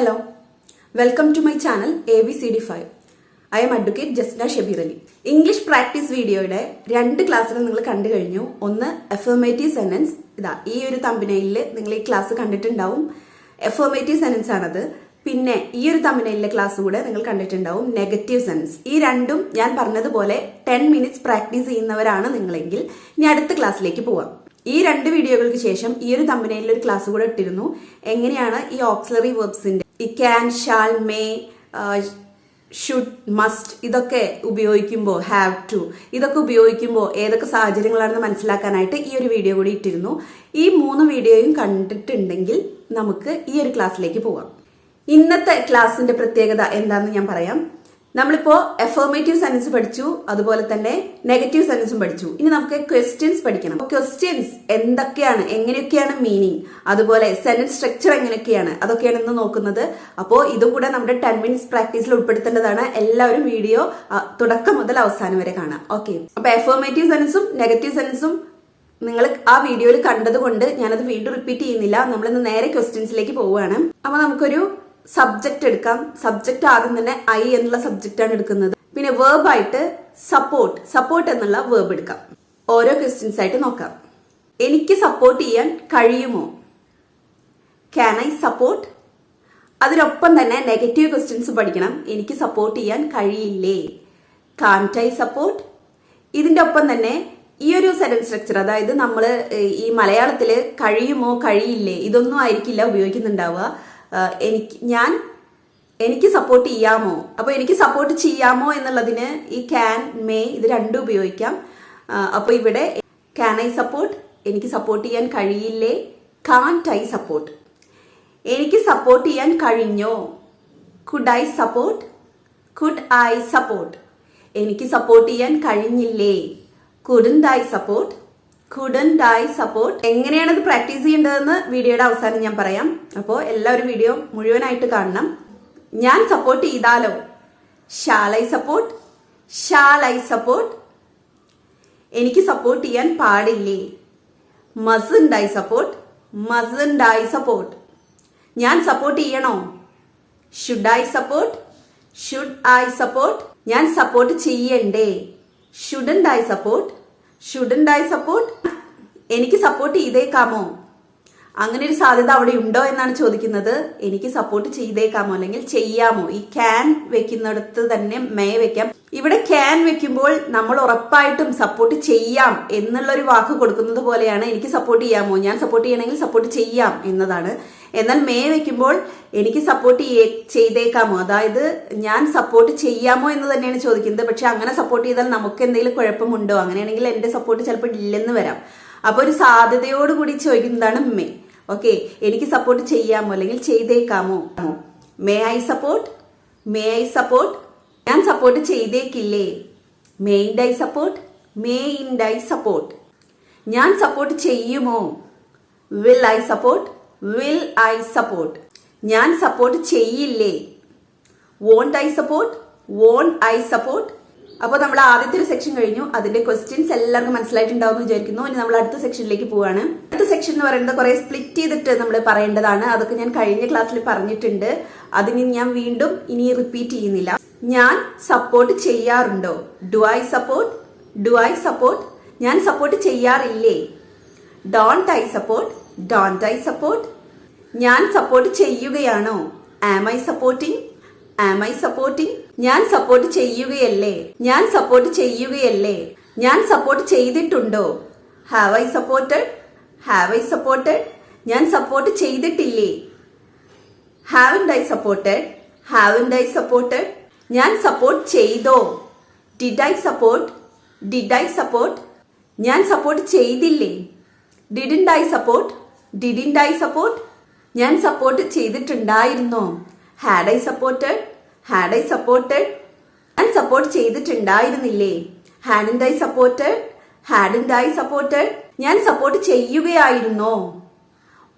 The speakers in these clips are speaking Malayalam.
Hello welcome to my channel A B C D five I'm advocate Jasna Shabeer Ali English practice വീഡിയോയുടെ രണ്ട് ക്ലാസ്സുകൾ നിങ്ങൾ കണ്ടു കഴിഞ്ഞു. ഒന്ന് എഫേമേറ്റീവ് സെന്റൻസ് ഇതാ ഈ ഒരു തമ്പനയിലിൽ നിങ്ങൾ ഈ ക്ലാസ് കണ്ടിട്ടുണ്ടാവും. എഫേമേറ്റീവ് സെന്റൻസ് ആണത്. പിന്നെ ഈ ഒരു തമ്പനയിലെ ക്ലാസ് കൂടെ നിങ്ങൾ കണ്ടിട്ടുണ്ടാവും നെഗറ്റീവ് സെൻസ് ഈ രണ്ടും ഞാൻ പറഞ്ഞതുപോലെ ടെൻ മിനിറ്റ്സ് പ്രാക്ടീസ് ചെയ്യുന്നവരാണ് നിങ്ങളെങ്കിൽ ഇനി അടുത്ത ക്ലാസ്സിലേക്ക് പോവാം. ഈ രണ്ട് വീഡിയോകൾക്ക് ശേഷം ഈ ഒരു തമ്പനയിൽ ഒരു ക്ലാസ് കൂടെ ഇട്ടിരുന്നു. എങ്ങനെയാണ് ഈ ഓക്സിലറി വെർബ്സിന്റെ ഈ can shall may should must ഇതൊക്കെ ഉപയോഗിക്കുമ്പോൾ ഹാവ് ടു ഇതൊക്കെ ഉപയോഗിക്കുമ്പോൾ ഏതൊക്കെ സാഹചര്യങ്ങളാണെന്ന് മനസ്സിലാക്കാനായിട്ട് ഈ ഒരു വീഡിയോ കൂടി ഇട്ടിരുന്നു. ഈ മൂന്ന് വീഡിയോയും കണ്ടിട്ടുണ്ടെങ്കിൽ നമുക്ക് ഈ ഒരു ക്ലാസ്സിലേക്ക് പോവാം. ഇന്നത്തെ ക്ലാസ്സിന്റെ പ്രത്യേകത എന്താണെന്ന് ഞാൻ പറയാം. നമ്മളിപ്പോ എഫർമേറ്റീവ് സെൻസ് പഠിച്ചു അതുപോലെ തന്നെ നെഗറ്റീവ് സെൻസും പഠിച്ചു. ഇനി നമുക്ക് ക്വസ്റ്റ്യൻസ് പഠിക്കണം. ക്വസ്റ്റ്യൻസ് എന്തൊക്കെയാണ് എങ്ങനെയൊക്കെയാണ് മീനിങ് അതുപോലെ സെന്റൻസ് സ്ട്രക്ചർ എങ്ങനെയൊക്കെയാണ് അതൊക്കെയാണ് ഇന്ന് നോക്കുന്നത്. അപ്പോ ഇതും കൂടെ നമ്മുടെ ടെൻ മിനിറ്റ്സ് പ്രാക്ടീസിൽ ഉൾപ്പെടുത്തേണ്ടതാണ്. എല്ലാവരും വീഡിയോ തുടക്കം മുതൽ അവസാനം വരെ കാണാം. ഓക്കെ അപ്പൊ എഫർമേറ്റീവ് സെൻസും നെഗറ്റീവ് സെൻസും നിങ്ങൾ ആ വീഡിയോയിൽ കണ്ടതുകൊണ്ട് ഞാനത് വീണ്ടും റിപ്പീറ്റ് ചെയ്യുന്നില്ല. നമ്മളിന്ന് നേരെ ക്വസ്റ്റ്യൻസിലേക്ക് പോവുകയാണ്. അപ്പൊ നമുക്കൊരു സബ്ജക്റ്റ് എടുക്കാം. സബ്ജക്റ്റ് ആദ്യം തന്നെ ഐ എന്നുള്ള സബ്ജക്റ്റ് ആണ് എടുക്കുന്നത്. പിന്നെ വേർബ് ആയിട്ട് സപ്പോർട്ട് സപ്പോർട്ട് എന്നുള്ള വേർബ് എടുക്കാം. ഓരോ ക്വസ്റ്റ്യൻസ് ആയിട്ട് നോക്കാം. എനിക്ക് സപ്പോർട്ട് ചെയ്യാൻ കഴിയുമോ? ക്യാൻ ഐ സപ്പോർട്ട് അതിനൊപ്പം തന്നെ നെഗറ്റീവ് ക്വസ്റ്റ്യൻസ് പഠിക്കണം. എനിക്ക് സപ്പോർട്ട് ചെയ്യാൻ കഴിയില്ലേ? കാന്റ് ഐ സപ്പോർട്ട് ഇതിന്റെ ഒപ്പം തന്നെ ഈ ഒരു സെന്റൻസ് സ്ട്രക്ചർ അതായത് നമ്മൾ ഈ മലയാളത്തിൽ കഴിയുമോ കഴിയില്ലേ ഇതൊന്നും ആയിരിക്കില്ല ഉപയോഗിക്കുന്നുണ്ടാവുക. എനിക്ക് ഞാൻ എനിക്ക് സപ്പോർട്ട് ചെയ്യാമോ? അപ്പോൾ എനിക്ക് സപ്പോർട്ട് ചെയ്യാമോ എന്നുള്ളതിന് ഈ ക്യാൻ മേ ഇത് രണ്ടും ഉപയോഗിക്കാം. അപ്പോൾ ഇവിടെ ക്യാൻ ഐ സപ്പോർട്ട് എനിക്ക് സപ്പോർട്ട് ചെയ്യാൻ കഴിയില്ലേ? കാന്റ് ഐ സപ്പോർട്ട് എനിക്ക് സപ്പോർട്ട് ചെയ്യാൻ കഴിഞ്ഞോ? Could I support could I support എനിക്ക് സപ്പോർട്ട് ചെയ്യാൻ കഴിഞ്ഞില്ലേ? Couldn't I support couldn't I support എങ്ങനെയാണ് ഇത് പ്രാക്ടീസ് ചെയ്യേണ്ടതെന്ന് വീഡിയോയുടെ അവസാനം ഞാൻ പറയാം. അപ്പോൾ എല്ലാവരും വീഡിയോ മുഴുവനായിട്ട് കാണണം. ഞാൻ സപ്പോർട്ട് ചെയ്താലോ? ഐ സപ്പോർട്ട് ഐ സപ്പോർട്ട് എനിക്ക് സപ്പോർട്ട് ചെയ്യാൻ പാടില്ലേ? Mustn't I support mustn't I support ഞാൻ സപ്പോർട്ട് ചെയ്യണോ? Should I support should I support ഞാൻ സപ്പോർട്ട് ചെയ്യണ്ടേ? Shouldn't I support shouldn't I support എനിക്ക് സപ്പോർട്ട് ചെയ്തേക്കാമോ? അങ്ങനെ ഒരു സാധ്യത അവിടെ ഉണ്ടോ എന്നാണ് ചോദിക്കുന്നത്. എനിക്ക് സപ്പോർട്ട് ചെയ്തേക്കാമോ? അല്ലെങ്കിൽ ചെയ്യാമോ? ഈ ക്യാൻ വെക്കുന്നിടത്ത് തന്നെ മേ വെക്കാം. ഇവിടെ ക്യാൻ വെക്കുമ്പോൾ നമ്മൾ ഉറപ്പായിട്ടും സപ്പോർട്ട് ചെയ്യാം എന്നുള്ള ഒരു വാക്ക് കൊടുക്കുന്നത് പോലെയാണ് എനിക്ക് സപ്പോർട്ട് ചെയ്യാമോ? ഞാൻ സപ്പോർട്ട് ചെയ്യണമെങ്കിൽ സപ്പോർട്ട് ചെയ്യാം എന്നതാണ്. എന്നാൽ മേ വെക്കുമ്പോൾ എനിക്ക് സപ്പോർട്ട് ചെയ്തേക്കാമോ? അതായത് ഞാൻ സപ്പോർട്ട് ചെയ്യാമോ എന്ന് തന്നെയാണ് ചോദിക്കുന്നത്. പക്ഷെ അങ്ങനെ സപ്പോർട്ട് ചെയ്താൽ നമുക്ക് എന്തെങ്കിലും കുഴപ്പമുണ്ടോ? അങ്ങനെയാണെങ്കിൽ എന്റെ സപ്പോർട്ട് ചിലപ്പോൾ ഇല്ലെന്ന് വരാം. അപ്പോൾ ഒരു സാധ്യതയോട് കൂടി ചോദിക്കുന്നതാണ് മേ ഓക്കെ എനിക്ക് സപ്പോർട്ട് ചെയ്യാമോ അല്ലെങ്കിൽ ചെയ്തേക്കാമോ? May I support may I support ഞാൻ support ചെയ്തേക്കില്ലേ? Mayn't I support mayn't I support ഞാൻ സപ്പോർട്ട് ചെയ്യുമോ? Will I support will I support ഞാൻ സപ്പോർട്ട് ചെയ്യില്ലേ? Won't I support won't I support അപ്പോൾ നമ്മൾ ആദ്യത്തെ ഒരു സെക്ഷൻ കഴിഞ്ഞു. അതിന്റെ ക്വസ്റ്റ്യൻസ് എല്ലാവർക്കും മനസ്സിലായിട്ടുണ്ടാവും എന്ന് വിചാരിക്കുന്നു. ഇനി നമ്മൾ അടുത്ത സെക്ഷനിലേക്ക് പോവാണ്. അടുത്ത സെക്ഷൻ എന്ന് പറയുന്നത് കുറെ സ്പ്ലിറ്റ് ചെയ്തിട്ട് നമ്മൾ പറയേണ്ടതാണ്. അതൊക്കെ ഞാൻ കഴിഞ്ഞ ക്ലാസ്സിൽ പറഞ്ഞിട്ടുണ്ട്. അതിന് ഞാൻ വീണ്ടും ഇനി റിപ്പീറ്റ് ചെയ്യുന്നില്ല. ഞാൻ സപ്പോർട്ട് ചെയ്യാറുണ്ടോ? Do I support do I support ഞാൻ support ചെയ്യാറില്ലേ? Don't I support don't I support ഞാൻ സപ്പോർട്ട് ചെയ്യുകയാണോ? Am I supporting am I supporting ഞാൻ സപ്പോർട്ട് ചെയ്യുകയല്ലേ? ഞാൻ സപ്പോർട്ട് ചെയ്യുകയല്ലേ? ഞാൻ സപ്പോർട്ട് ചെയ്തിട്ടുണ്ടോ? Have I supported have I supported ഞാൻ സപ്പോർട്ട് ചെയ്തിട്ടില്ലേ? Haven't I supported haven't I supported ഞാൻ സപ്പോർട്ട് ചെയ്തോ? Did I support did I support ഞാൻ സപ്പോർട്ട് ചെയ്തില്ലേ? Didn't I support didn't I support ഞാൻ support ചെയ്തിട്ടുണ്ടായിരുന്നോ? Had I supported had I supported ഞാൻ support ചെയ്തിട്ടുണ്ടായിരുന്നില്ലേ? Hadn't I supported hadn't I supported ഞാൻ support ചെയ്യുകയായിരുന്നോ?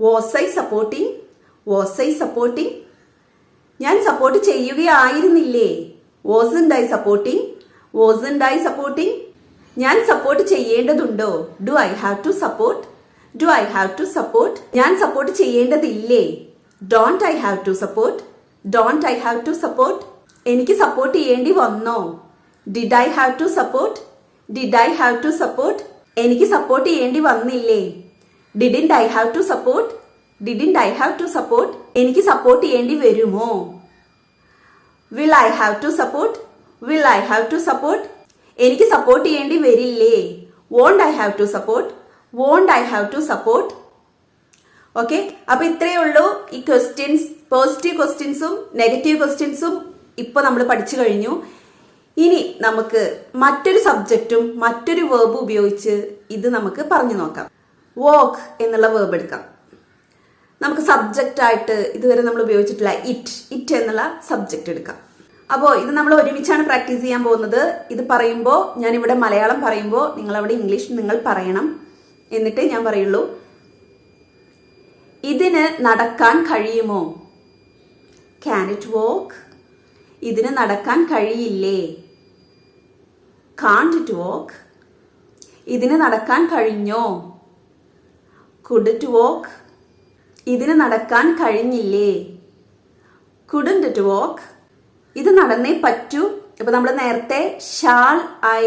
Was I supporting was I supporting ഞാൻ support ചെയ്യുകയായിരുന്നില്ലേ? Wasn't I supporting wasn't I supporting ഞാൻ സപ്പോർട്ട് ചെയ്യേണ്ടതുണ്ടോ? Do I have to support do I have to support ഞാൻ support ചെയ്യേണ്ടതില്ലേ? Don't I have to support don't I have to support എനിക്ക് സപ്പോർട്ട് ചെയ്യേണ്ടി വന്നോ? Did I have to support did I have to support എനിക്ക് സപ്പോർട്ട് ചെയ്യേണ്ടി വന്നില്ലേ? Didn't I have to support didn't I have to support എനിക്ക് സപ്പോർട്ട് ചെയ്യേണ്ടി വരുമോ? Will I have to support will I have to support എനിക്ക് സപ്പോർട്ട് ചെയ്യേണ്ടി വരില്ലേ? Won't I have to support won't I have to support okay അപ്പൊ ഇത്രയേ ഉള്ളൂ ഈ ക്വസ്റ്റ്യൻസ് പോസിറ്റീവ് ക്വസ്റ്റ്യൻസും നെഗറ്റീവ് ക്വസ്റ്റ്യൻസും ഇപ്പൊ നമ്മൾ പഠിച്ചു കഴിഞ്ഞു. ഇനി നമുക്ക് മറ്റൊരു സബ്ജക്റ്റും മറ്റൊരു വേർബ് ഉപയോഗിച്ച് ഇത് നമുക്ക് പറഞ്ഞു നോക്കാം. വോക്ക് എന്നുള്ള വേർബ് എടുക്കാം. നമുക്ക് സബ്ജക്റ്റ് ആയിട്ട് ഇതുവരെ നമ്മൾ ഉപയോഗിച്ചിട്ടില്ല. ഇറ്റ് ഇറ്റ് എന്നുള്ള സബ്ജക്റ്റ് എടുക്കാം. അപ്പോൾ ഇത് നമ്മൾ ഒരുമിച്ചാണ് പ്രാക്ടീസ് ചെയ്യാൻ പോകുന്നത്. ഇത് പറയുമ്പോൾ ഞാൻ ഇവിടെ മലയാളം പറയുമ്പോൾ നിങ്ങളവിടെ ഇംഗ്ലീഷ് നിങ്ങൾ പറയണം. എന്നിട്ട് ഞാൻ പറയുള്ളൂ. ഇതിന് നടക്കാൻ കഴിയുമോ? ക്യാൻ ഇറ്റ് വോക്ക് ഇതിന് നടക്കാൻ കഴിയില്ലേ? കാണ്ട് ഇറ്റ് വോക്ക് ഇതിന് നടക്കാൻ കഴിഞ്ഞോ? കുഡ് ഇറ്റ് വോക്ക് ഇതിന് നടക്കാൻ കഴിഞ്ഞില്ലേ? കുഡന്റ് ഇറ്റ് വോക്ക് ഇത് നടന്നേ പറ്റൂ. ഇപ്പൊ നമ്മൾ നേരത്തെ ഷാൾ ഐ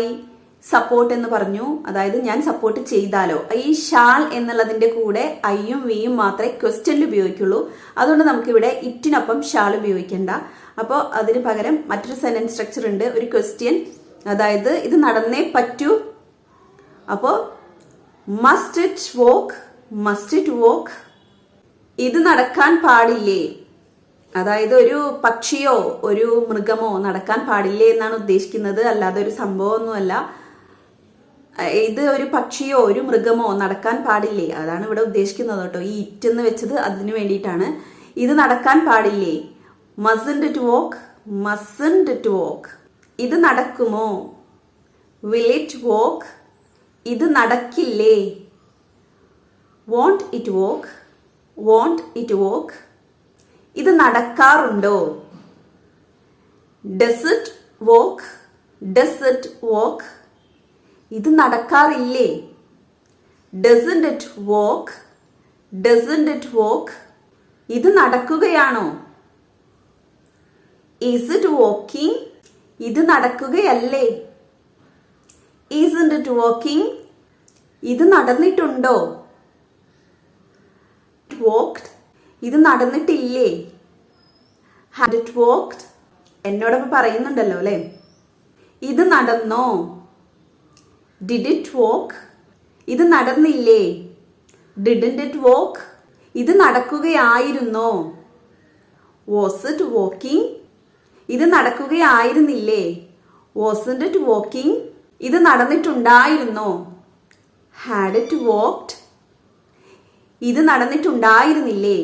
സപ്പോർട്ട് എന്ന് പറഞ്ഞു. അതായത് ഞാൻ സപ്പോർട്ട് ചെയ്താലോ. ഈ ഷാൾ എന്നുള്ളതിന്റെ കൂടെ ഐയും വിയും മാത്രമേ ക്വസ്റ്റ്യനിൽ ഉപയോഗിക്കുള്ളൂ. അതുകൊണ്ട് നമുക്കിവിടെ ഇറ്റിനൊപ്പം ഷാൾ ഉപയോഗിക്കേണ്ട. അപ്പോൾ അതിന് പകരം മറ്റൊരു സെന്റൻസ് സ്ട്രക്ചർ ഉണ്ട്. ഒരു ക്വസ്റ്റ്യൻ അതായത് ഇത് നടന്നേ പറ്റൂ. അപ്പോൾ must it walk must it walk ഇത് നടക്കാൻ പാടില്ലേ? അതായത് ഒരു പക്ഷിയോ ഒരു മൃഗമോ നടക്കാൻ പാടില്ലേ എന്നാണ് ഉദ്ദേശിക്കുന്നത്. അല്ലാതെ ഒരു സംഭവമൊന്നുമല്ല. ഇത് ഒരു പക്ഷിയോ ഒരു മൃഗമോ നടക്കാൻ പാടില്ലേ? അതാണ് ഇവിടെ ഉദ്ദേശിക്കുന്നത് കേട്ടോ. ഈ ഇറ്റ് എന്ന് വെച്ചത് അതിനു വേണ്ടിയിട്ടാണ്. ഇത് നടക്കാൻ പാടില്ലേ? Mustn't to walk mustn't to walk ഇത് നടക്കുമോ? വിൽ ഇറ്റ് വോക്ക് ഇത് നടക്കില്ലേ? Won't it walk won't it walk ഇത് നടക്കാറുണ്ടോ? Does it walk does it walk ഇത് നടക്കാറില്ലേ? Doesn't it walk doesn't it walk ഇത് നടക്കുകയാണോ? ഈസ് ഇറ്റ് വോക്കിംഗ് ഇത് നടക്കുകയല്ലേ? ഈസന്റ് ഇറ്റ് വോക്കിംഗ് ഇത് നടന്നിട്ടുണ്ടോ? വോക്ക്ഡ് ഇത് നടന്നിട്ടില്ലേ? ഹാഡ് ഇറ്റ് വോക്ക്ഡ് എന്നോടൊപ്പം പറയുന്നുണ്ടല്ലോ അല്ലേ? ഇത് നടന്നോ? ഡിഡ് ഇറ്റ് വോക്ക് ഇത് നടന്നില്ലേ? ഡിഡന്റ് ഇറ്റ് വോക്ക് ഇത് നടക്കുകയായിരുന്നോ? വാസ് ഇറ്റ് വോക്കിംഗ് ഇത് നടക്കുകയായിരുന്നില്ലേ? വാസ് ഇറ്റ് വോക്കിംഗ് ഇത് നടന്നിട്ടുണ്ടായിരുന്നോ? ഹാഡ് ഇറ്റ് വോക്ക്ഡ് ഇത് നടന്നിട്ടുണ്ടായിരുന്നില്ലേ?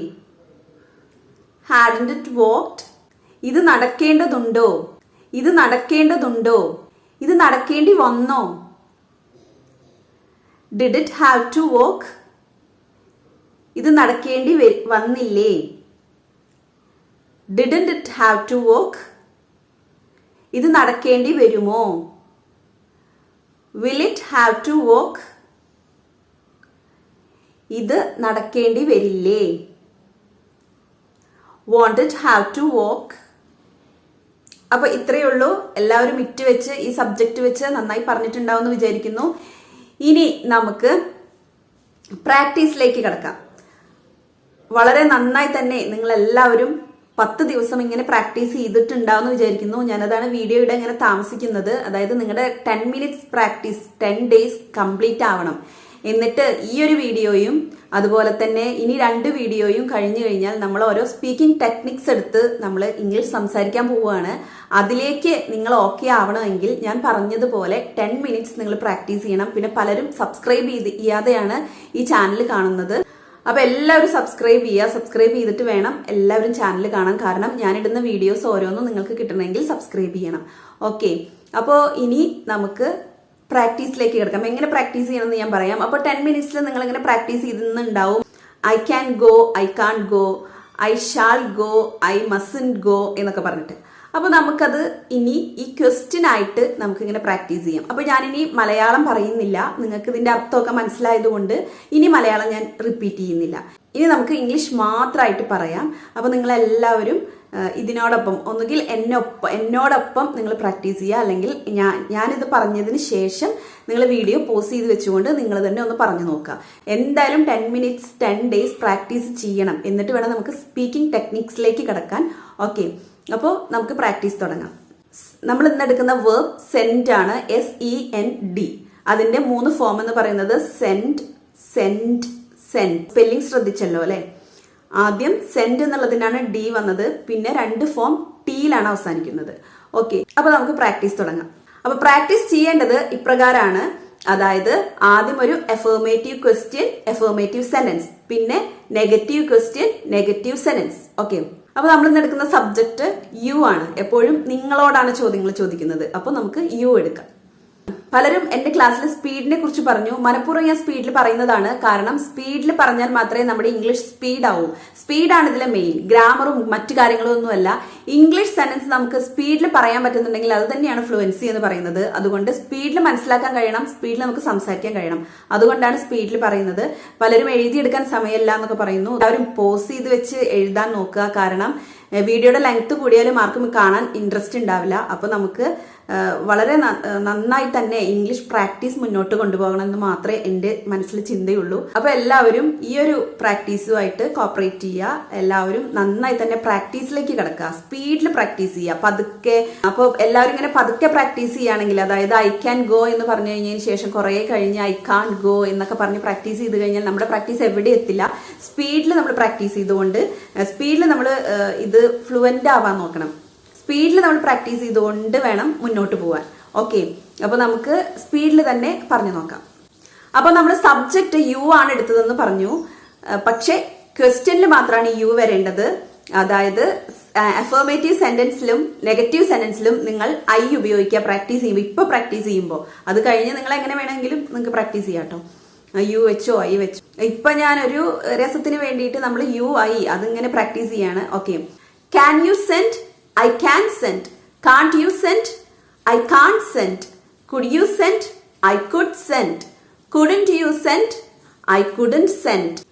ഹാഡന്റ് ഇറ്റ് വോക്ക്ഡ് ഇത് നടക്കേണ്ടതുണ്ടോ? ഇത് നടക്കേണ്ടതുണ്ടോ? ഇത് നടക്കേണ്ടി വന്നോ? Did it have to walk ഇത് നടക്കേണ്ടി വന്നില്ലേ? Didn't it have to walk ഇത് നടക്കേണ്ടി വരുമോ? Will it have to walk ഇത് നടക്കേണ്ടി വരില്ലേ? Won't it have to walk അപ്പൊ ഇത്രയേ ഉള്ളൂ. എല്ലാവരും ഇറ്റ് വെച്ച് ഈ സബ്ജക്റ്റ് വെച്ച് നന്നായി പറഞ്ഞിട്ടുണ്ടാവും എന്ന് വിചാരിക്കുന്നു. ഇനി നമുക്ക് പ്രാക്ടീസിലേക്ക് കിടക്കാം. വളരെ നന്നായി തന്നെ നിങ്ങൾ എല്ലാവരും പത്ത് ദിവസം ഇങ്ങനെ പ്രാക്ടീസ് ചെയ്തിട്ടുണ്ടാവും എന്ന് വിചാരിക്കുന്നു. ഞാനതാണ് വീഡിയോയുടെ ഇങ്ങനെ താമസിക്കുന്നത്. അതായത് നിങ്ങളുടെ ten minutes practice ten days complete ആവണം. എന്നിട്ട് ഈ ഒരു വീഡിയോയും അതുപോലെ തന്നെ ഇനി രണ്ട് വീഡിയോയും കഴിഞ്ഞു കഴിഞ്ഞാൽ നമ്മൾ ഓരോ സ്പീക്കിംഗ് ടെക്നിക്സ് എടുത്ത് നമ്മൾ ഇംഗ്ലീഷ് സംസാരിക്കാൻ പോവുകയാണ്. അതിലേക്ക് നിങ്ങൾ ഓക്കെ ആവണമെങ്കിൽ ഞാൻ പറഞ്ഞതുപോലെ ടെൻ മിനിറ്റ്സ് നിങ്ങൾ പ്രാക്ടീസ് ചെയ്യണം. പിന്നെ പലരും സബ്സ്ക്രൈബ് ചെയ്ത് ചെയ്യാതെയാണ് ഈ ചാനൽ കാണുന്നത്. അപ്പോൾ എല്ലാവരും സബ്സ്ക്രൈബ് ചെയ്യുക. സബ്സ്ക്രൈബ് ചെയ്തിട്ട് വേണം എല്ലാവരും ചാനൽ കാണാൻ. കാരണം ഞാൻ ഇടുന്ന വീഡിയോസ് ഓരോന്നും നിങ്ങൾക്ക് കിട്ടണമെങ്കിൽ സബ്സ്ക്രൈബ് ചെയ്യണം. ഓക്കെ അപ്പോൾ ഇനി നമുക്ക് പ്രാക്ടീസിലേക്ക് കിടക്കാം. എങ്ങനെ പ്രാക്ടീസ് ചെയ്യണമെന്ന് ഞാൻ പറയാം. അപ്പോൾ ടെൻ മിനിറ്റ്സിൽ നിങ്ങൾ ഇങ്ങനെ പ്രാക്ടീസ് ചെയ്യുന്നുണ്ടാവും I can go I can't go I shall go I mustn't go എന്നൊക്കെ പറഞ്ഞിട്ട്. അപ്പോൾ നമുക്കത് ഇനി ഈ ക്വസ്റ്റ്യൻ ആയിട്ട് നമുക്ക് ഇങ്ങനെ പ്രാക്ടീസ് ചെയ്യാം. അപ്പോൾ ഞാനിനി മലയാളം പറയുന്നില്ല. നിങ്ങൾക്ക് ഇതിന്റെ അർത്ഥമൊക്കെ മനസ്സിലായതുകൊണ്ട് ഇനി മലയാളം ഞാൻ റിപ്പീറ്റ് ചെയ്യുന്നില്ല. ഇനി നമുക്ക് ഇംഗ്ലീഷ് മാത്രമായിട്ട് പറയാം. അപ്പോൾ നിങ്ങൾ എല്ലാവരും ഇതിനോടൊപ്പം ഒന്നുകിൽ എന്നൊപ്പം എന്നോടൊപ്പം നിങ്ങൾ പ്രാക്ടീസ് ചെയ്യുക അല്ലെങ്കിൽ ഞാൻ ഞാനിത് പറഞ്ഞതിന് ശേഷം നിങ്ങൾ വീഡിയോ പോസ് ചെയ്ത് വെച്ചുകൊണ്ട് നിങ്ങൾ തന്നെ ഒന്ന് പറഞ്ഞു നോക്കുക. എന്തായാലും ten minutes ten days practice ചെയ്യണം. എന്നിട്ട് വേണം നമുക്ക് സ്പീക്കിംഗ് ടെക്നിക്സിലേക്ക് കിടക്കാൻ. ഓക്കെ. അപ്പോൾ നമുക്ക് പ്രാക്ടീസ് തുടങ്ങാം. നമ്മൾ ഇന്ന് എടുക്കുന്ന വേർബ് സെൻഡ് ആണ്. എസ് ഇ എൻ ഡി അതിന്റെ മൂന്ന് ഫോം എന്ന് പറയുന്നത് സെൻഡ് സെൻഡ് സെന്റ് സ്പെല്ലിംഗ് ശ്രദ്ധിച്ചല്ലോ അല്ലെ? ആദ്യം സെന്റ് എന്നുള്ളതിനാണ് ഡി വന്നത്. പിന്നെ രണ്ട് ഫോം ടിയിലാണ് അവസാനിക്കുന്നത്. ഓക്കെ അപ്പൊ നമുക്ക് പ്രാക്ടീസ് തുടങ്ങാം. അപ്പൊ പ്രാക്ടീസ് ചെയ്യേണ്ടത് ഇപ്രകാരമാണ്. അതായത് ആദ്യം ഒരു എഫേർമേറ്റീവ് ക്വസ്റ്റ്യൻ എഫേർമേറ്റീവ് സെന്റൻസ് പിന്നെ negative question negative sentence okay അപ്പൊ നമ്മൾ ഇന്ന് എടുക്കുന്ന സബ്ജക്ട് യു ആണ്. എപ്പോഴും നിങ്ങളോടാണ് ചോദ്യങ്ങൾ ചോദിക്കുന്നത്. അപ്പൊ നമുക്ക് യു എടുക്കാം. പലരും എന്റെ ക്ലാസ്സിൽ സ്പീഡിനെ കുറിച്ച് പറഞ്ഞു. മനഃപൂർവം ഞാൻ സ്പീഡിൽ പറയുന്നതാണ്. കാരണം സ്പീഡിൽ പറഞ്ഞാൽ മാത്രമേ നമ്മുടെ ഇംഗ്ലീഷ് സ്പീഡ് ആവൂ സ്പീഡാണ് ഇതിലെ മെയിൻ. ഗ്രാമറും മറ്റു കാര്യങ്ങളും ഒന്നുമല്ല ഇംഗ്ലീഷ് സെന്റൻസ് നമുക്ക് സ്പീഡിൽ പറയാൻ പറ്റുന്നുണ്ടെങ്കിൽ അത് തന്നെയാണ് ഫ്ലുവൻസി എന്ന് പറയുന്നത്. അതുകൊണ്ട് സ്പീഡിൽ മനസ്സിലാക്കാൻ കഴിയണം. സ്പീഡിൽ നമുക്ക് സംസാരിക്കാൻ കഴിയണം. അതുകൊണ്ടാണ് സ്പീഡിൽ പറയുന്നത്. പലരും എഴുതിയെടുക്കാൻ സമയമില്ല എന്നൊക്കെ പറയുന്നു. എല്ലാവരും പോസ് ചെയ്ത് വെച്ച് എഴുതാൻ നോക്കുക. കാരണം വീഡിയോയുടെ ലെങ്ത് കൂടിയാലും ആർക്കും കാണാൻ ഇൻട്രസ്റ്റ് ഉണ്ടാവില്ല. അപ്പൊ നമുക്ക് വളരെ നന്നായി തന്നെ ഇംഗ്ലീഷ് പ്രാക്ടീസ് മുന്നോട്ട് കൊണ്ടുപോകണം എന്ന് മാത്രമേ എന്റെ മനസ്സിൽ ചിന്തയുള്ളൂ. അപ്പോൾ എല്ലാവരും ഈ ഒരു പ്രാക്ടീസുമായിട്ട് കോപ്പറേറ്റ് ചെയ്യുക. എല്ലാവരും നന്നായി തന്നെ പ്രാക്ടീസിലേക്ക് കിടക്കുക. സ്പീഡിൽ പ്രാക്ടീസ് ചെയ്യുക. പതുക്കെ. അപ്പോൾ എല്ലാവരും ഇങ്ങനെ പതുക്കെ പ്രാക്ടീസ് ചെയ്യുകയാണെങ്കിൽ അതായത് ഐ ക്യാൻ ഗോ എന്ന് പറഞ്ഞു കഴിഞ്ഞതിന് ശേഷം കുറേ കഴിഞ്ഞ് ഐ കാൺ ഗോ എന്നൊക്കെ പറഞ്ഞ് പ്രാക്ടീസ് ചെയ്ത് കഴിഞ്ഞാൽ നമ്മുടെ പ്രാക്ടീസ് എവിടെ എത്തില്ല. സ്പീഡിൽ നമ്മൾ പ്രാക്ടീസ് ചെയ്തുകൊണ്ട് സ്പീഡിൽ നമ്മൾ ഇത് ഫ്ലുവന്റ് ആവാൻ നോക്കണം. സ്പീഡിൽ നമ്മൾ പ്രാക്ടീസ് ചെയ്തുകൊണ്ട് വേണം മുന്നോട്ട് പോകാൻ ഓക്കെ. അപ്പോൾ നമുക്ക് സ്പീഡിൽ തന്നെ പറഞ്ഞു നോക്കാം. അപ്പോൾ നമ്മൾ സബ്ജക്റ്റ് യു ആണ് എടുത്തതെന്ന് പറഞ്ഞു. പക്ഷെ ക്വസ്റ്റ്യനിൽ മാത്രമാണ് യു വരേണ്ടത്. അതായത് അഫേർമേറ്റീവ് സെന്റൻസിലും നെഗറ്റീവ് സെന്റൻസിലും നിങ്ങൾ ഐ ഉപയോഗിക്കുക പ്രാക്ടീസ് ചെയ്യുമ്പോൾ. ഇപ്പോൾ പ്രാക്ടീസ് ചെയ്യുമ്പോൾ. അത് കഴിഞ്ഞ് നിങ്ങൾ എങ്ങനെ വേണമെങ്കിലും നിങ്ങൾക്ക് പ്രാക്ടീസ് ചെയ്യാം കേട്ടോ. യു വെച്ചോ ഐ വെച്ചോ. ഇപ്പൊ ഞാനൊരു രസത്തിന് വേണ്ടിയിട്ട് നമ്മൾ യു ഐ അതിങ്ങനെ പ്രാക്ടീസ് ചെയ്യാണ്. Okay. Can you send I can send. Can't you send? I can't send. Could you send? I could send. Couldn't you send? I couldn't send.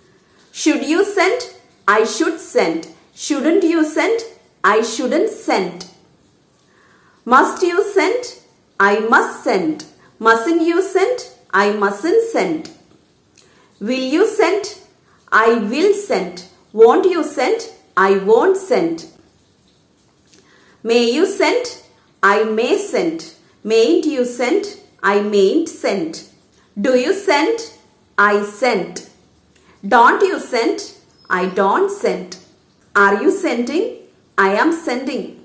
Should you send? I should send. Shouldn't you send? I shouldn't send. Must you send? I must send. Mustn't you send? I mustn't send. Will you send? I will send. Won't you send? I won't send. May you send? I may send. Mayn't you send? I mayn't send. Do you send? I send. Don't you send? I don't send. Are you sending? I am sending.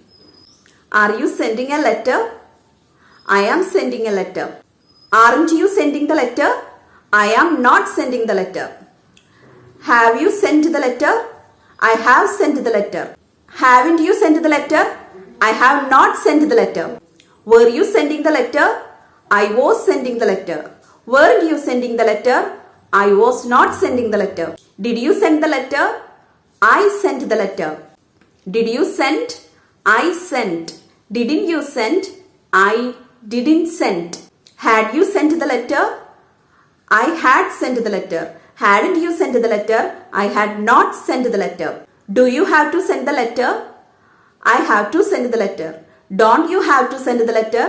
Are you sending a letter? I am sending a letter. Aren't you sending the letter? I am not sending the letter. Have you sent the letter? I have sent the letter. Haven't you sent the letter? I have not sent the letter. Were you sending the letter? I was sending the letter. Weren't you sending the letter? I was not sending the letter. Did you send the letter? I sent the letter. Did you send? I sent. Didn't you send? I didn't send. Had you sent the letter? I had sent the letter. Hadn't you sent the letter? I had not sent the letter. Do you have to send the letter? I have to send the letter. Don't you have to send the letter?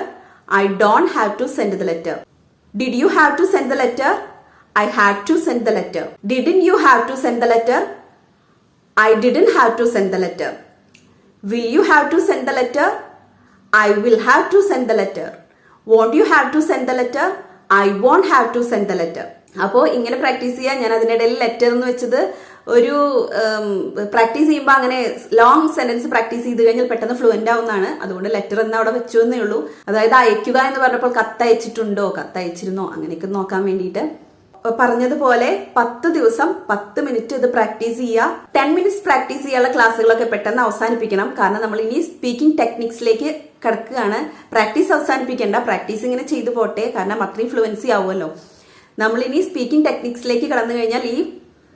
I don't have to send the letter. Did you have to send the letter? I had to send the letter. Didn't you have to send the letter? I didn't have to send the letter. Will you have to send the letter? I will have to send the letter. Won't you have to send the letter? I won't have to send the letter. അപ്പോൾ ഇങ്ങനെ പ്രാക്ടീസ് ചെയ്യാൻ ഞാൻ അതിനിടയിൽ ലെറ്റർ എന്ന് വെച്ചത് ഒരു പ്രാക്ടീസ് ചെയ്യുമ്പോൾ അങ്ങനെ ലോങ് സെന്റൻസ് പ്രാക്ടീസ് ചെയ്ത് കഴിഞ്ഞാൽ പെട്ടെന്ന് ഫ്ലുവന്റ് ആവുന്നതാണ്. അതുകൊണ്ട് ലെറ്റർ എന്ന് അവിടെ വെച്ചു എന്നേ ഉള്ളൂ. അതായത് അയക്കുക എന്ന് പറഞ്ഞപ്പോൾ കത്തയച്ചിട്ടുണ്ടോ കത്തയച്ചിരുന്നോ അങ്ങനെയൊക്കെ നോക്കാൻ വേണ്ടിയിട്ട്. പറഞ്ഞതുപോലെ പത്ത് ദിവസം പത്ത് മിനിറ്റ് ഇത് പ്രാക്ടീസ് ചെയ്യുക. ടെൻ മിനിറ്റ്സ് പ്രാക്ടീസ് ചെയ്യാനുള്ള ക്ലാസ്സുകളൊക്കെ പെട്ടെന്ന് അവസാനിപ്പിക്കണം. കാരണം നമ്മൾ ഇനി സ്പീക്കിംഗ് ടെക്നിക്സിലേക്ക് കിടക്കുകയാണ്. പ്രാക്ടീസ് അവസാനിപ്പിക്കേണ്ട. പ്രാക്ടീസ് ഇങ്ങനെ ചെയ്തു പോട്ടെ. കാരണം അത്രയും ഫ്ലുവൻസി ആവുമല്ലോ. ഇനി സ്പീക്കിംഗ് ടെക്നിക്സിലേക്ക് കടന്നു കഴിഞ്ഞാൽ ഈ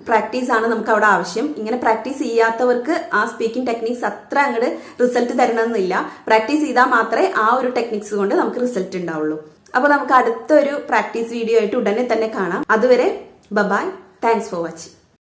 പ്രാക്ടീസ് ആണ് നമുക്ക് അവിടെ ആവശ്യം. ഇങ്ങനെ പ്രാക്ടീസ് ചെയ്യാത്തവർക്ക് ആ സ്പീക്കിംഗ് ടെക്നിക്സ് അത്ര അങ്ങോട്ട് റിസൾട്ട് തരണമെന്നില്ല. പ്രാക്ടീസ് ചെയ്താൽ മാത്രമേ ആ ഒരു ടെക്നിക്സ് കൊണ്ട് നമുക്ക് റിസൾട്ട് ഉണ്ടാവുള്ളൂ. അപ്പോൾ നമുക്ക് അടുത്തൊരു പ്രാക്ടീസ് വീഡിയോ ആയിട്ട് ഉടനെ തന്നെ കാണാം. അതുവരെ ബബായ് താങ്ക്സ് ഫോർ വാച്ചിങ്